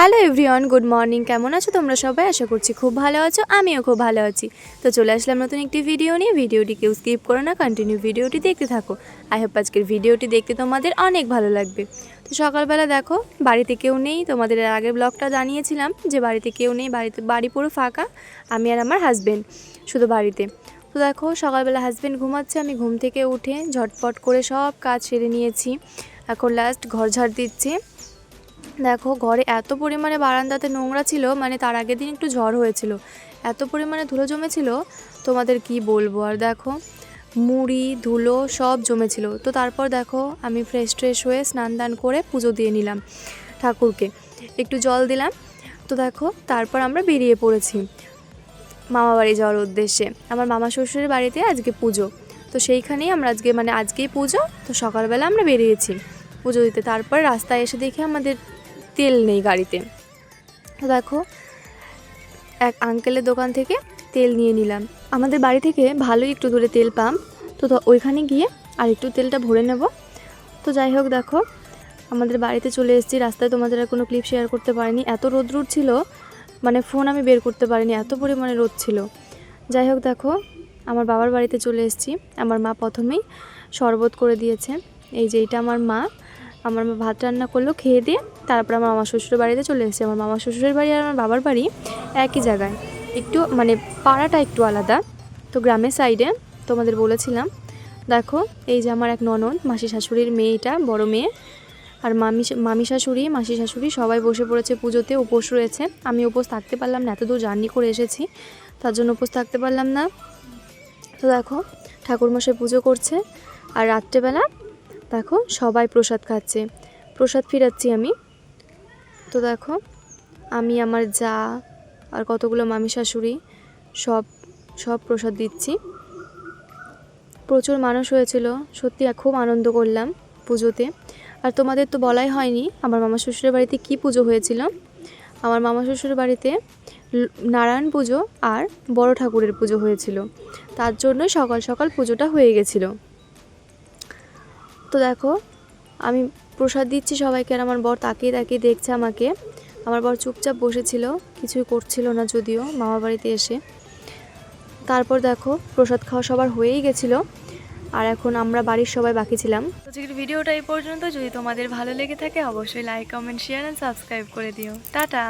Hello everyone, good morning. কেমন আছো তোমরা সবাই? আশা করছি খুব ভালো আছো, আমিও খুব ভালো আছি। তো চলে আসলাম নতুন একটি ভিডিও নিয়ে। ভিডিওটি কেউ স্কিপ করো না কন্টিনিউ ভিডিওটি দেখতে থাকো। আই হোপ আজকের ভিডিওটি দেখতে তোমাদের অনেক ভালো লাগবে। তো সকালবেলা দেখো, বাড়িতে কেউ নেই। তোমাদের আগের ব্লগটা জানিয়েছিলাম যে বাড়িতে কেউ নেই, বাড়িতে বাড়ি পুরো ফাঁকা, আমি আর আমার হাজব্যান্ড শুধু বাড়িতে। তো দেখো, সকালবেলা হাজব্যান্ড ঘুমাচ্ছে, আমি ঘুম থেকে উঠে ঝটপট করে সব কাজ সেরে নিয়েছি। এখন লাস্ট ঘর ঝাড় দিচ্ছি। দেখো, ঘরে এত পরিমাণে বারান্দাতে নোংরা ছিল মানে তার আগের দিন একটু ঝড় হয়েছিল। এত পরিমাণে ধুলো জমেছিল, তোমাদের কি বলব? আর দেখো, মুড়ি, ধুলো সব জমেছিল। তো তারপর দেখো, আমি ফ্রেশ ট্রেশ হয়ে স্নান দান করে পুজো দিয়ে নিলাম ঠাকুরকে। একটু জল দিলাম। তো দেখো, তারপর আমরা বেরিয়ে পড়েছি মামা বাড়ি যাওয়ার উদ্দেশ্যে। আমার মামা শ্বশুরের বাড়িতে আজকে পুজো। তো সেইখানেই আমরা আজকে মানে আজকেই পুজো। তো সকালবেলা আমরা বেরিয়েছি পুজো দিতে। তারপর রাস্তায় এসে দেখি আমাদের তেল নেই গাড়িতে। তো দেখো, এক আঙ্কেলের দোকান থেকে তেল নিয়ে নিলাম। আমাদের বাড়ি থেকে ভালোই একটু দূরে তেল পাম্প, তো ওইখানে গিয়ে আর একটু তেলটা ভরে নেব। তো যাই হোক দেখো, আমাদের বাড়িতে চলে এসেছি। রাস্তায় তোমাদের আর কোনো ক্লিপ শেয়ার করতে পারিনি। এত রোদ ছিল মানে ফোন আমি বের করতে পারিনি, এত পরিমাণে রোদ ছিল। যাই হোক দেখো, আমার বাবার বাড়িতে চলে এসেছি। আমার মা প্রথমেই শরবত করে দিয়েছে। এই যে এটা আমার মা। আমার মা ভাত রান্না করল, খেয়ে দিয়ে তারপর আমার মামা শ্বশুরের বাড়িতে চলে এসেছে। আমার মামা শ্বশুরের বাড়ি আর আমার বাবার বাড়ি একই জায়গায়। একটু মানে পাড়াটা একটু আলাদা। তো গ্রামের সাইডে তোমাদের বলেছিলাম, দেখো, এই যে আমার এক ননদ, মাসি শাশুড়ির মেয়েটা বড় মেয়ে। আর মামি মামি শাশুড়ি, মাসি শাশুড়ি সবাই বসে পড়েছে পুজোতে, উপোস রয়েছে। আমি উপোস থাকতে পারলাম না এত দূর জার্নি করে এসেছি। তার জন্য উপোস থাকতে পারলাম না। তো দেখো, ঠাকুরমশাই পুজো করছে। আর রাত্রেবেলা দেখো, সবাই প্রসাদ খাচ্ছে। প্রসাদ ফিরাচ্ছি আমি। তো দেখো, আমি আমার যা আর কতগুলো মামি শাশুড়ি সব সব প্রসাদ দিচ্ছি। প্রচুর মানুষ হয়েছিল, সত্যি খুব আনন্দ করলাম পুজোতে। আর তোমাদের তো বলাই হয়নি, আমার মামা শ্বশুরের বাড়িতে কি পুজো হয়েছিল? আমার মামা শ্বশুরের বাড়িতে নারায়ণ পুজো আর বড় ঠাকুরের পুজো হয়েছিল। তার জন্য সকাল সকাল পুজোটা হয়ে গেছিল। তো দেখো, আমি প্রসাদ দিচ্ছি সবাইকে আর আমার বর তাকিয়ে তাকিয়ে দেখছে আমাকে। আমার বর চুপচাপ বসেছিল, কিছুই করছিল না যদিও মামা বাড়িতে এসে। তারপর দেখো, প্রসাদ খাওয়া সবার হয়েই গেছিল আর এখন আমরা বাড়ির সবাই বাকি ছিলাম। আজকের ভিডিওটা এই পর্যন্ত। যদি তোমাদের ভালো লেগে থাকে, অবশ্যই like comment share and subscribe করে দিও। টাটা!